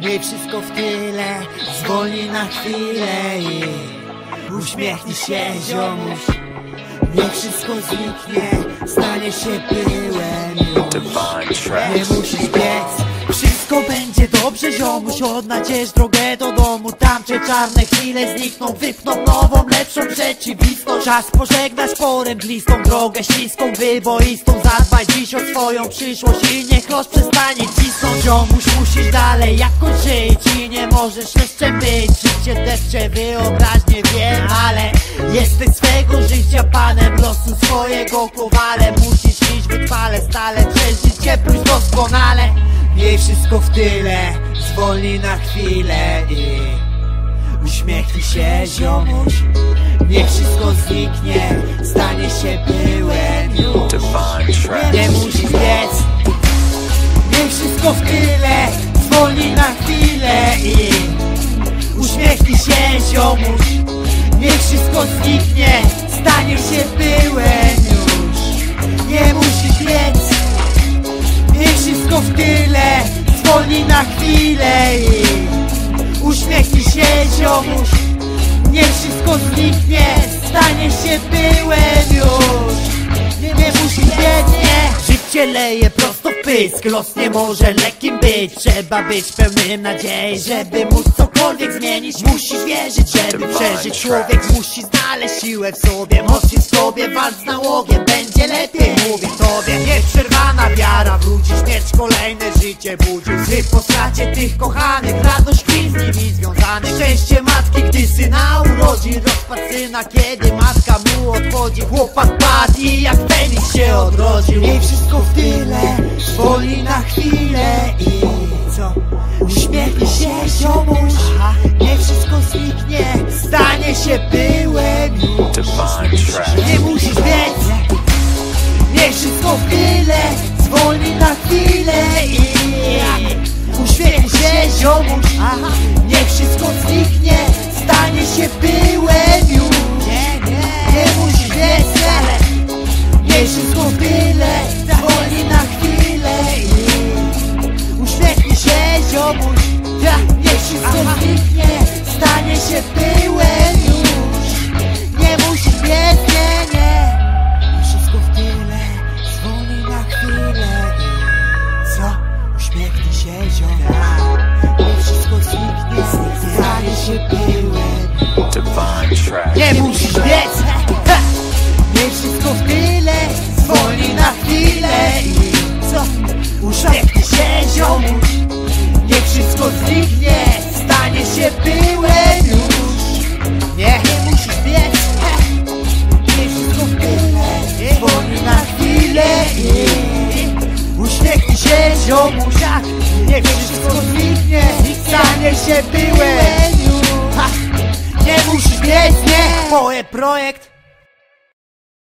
Nie wszystko w tyle, zwolnij na chwilę i uśmiechnij się ziomuś. Nie wszystko zniknie, stanie się pyłem już. Nie musisz biec dobrze ziomuś Odnajdziesz drogę do domu. Tamte czarne chwile znikną Wypną nową, lepszą rzeczywistość Czas pożegnać bliską Drogę śliską, wyboistą. Zadbaj dziś o swoją przyszłość I niech los przestanie cisnąć. Ziomuś musisz dalej jakoś żyć I nie możesz jeszcze być. Życie deszcze wyobraźnie wiem Ale jesteś swego życia panem Losu swojego kowalem Musisz iść wytrwale stale Przeżyć życie plus doskonale Miej wszystko w tyle Zwolnij na chwilę i Uśmiechnij się ziomuś. Niech wszystko zniknie Stanie się byłem już. Nie musisz biec Miej wszystko w tyle Zwolnij na chwilę i Uśmiechnij się ziomuś. Niech wszystko zniknie Stanie się byłem już Zwolnij na chwilę i Uśmiechnij się ziomuś. Niech wszystko zniknie Stanie się byłem już. Nie, nie musisz biec, nie. Życie leje prosto w pysk. Los nie może lekkim być. Trzeba być pełnym nadziei Żeby móc cokolwiek zmienić. Musisz wierzyć, żeby przeżyć. Człowiek musi znaleźć siłę w sobie. Moc jest w tobie, walcz z nałogiem. Będzie lepiej, mówię tobie. Nieprzerwana wiara w ludzi Śmierć kolejne życie budzi Łzy po stracie tych kochanych Radość chwil z nimi związanych. Szczęście matki, gdy syna urodzi. Rozpad syna, kiedy matka mu odchodzi. Chłopak padł i jak Feniks się odrodził. Jej wszystko w tyle, zwolnij na chwilę. I co? Uśmiechnij się ziomuś. Niech wszystko zniknie, stanie się byłem się ziomuś Niech wszystko zniknie Stanie się byłem się ziomuś Niech wszystko zniknie Stanie się byłem już Nie, nie musisz biec! Miej wszystko w tyle na chwilę i Uśmiechnij się. Niech wszystko zniknie Stanie się byłem już! Nie musisz biec, nie Moje projekt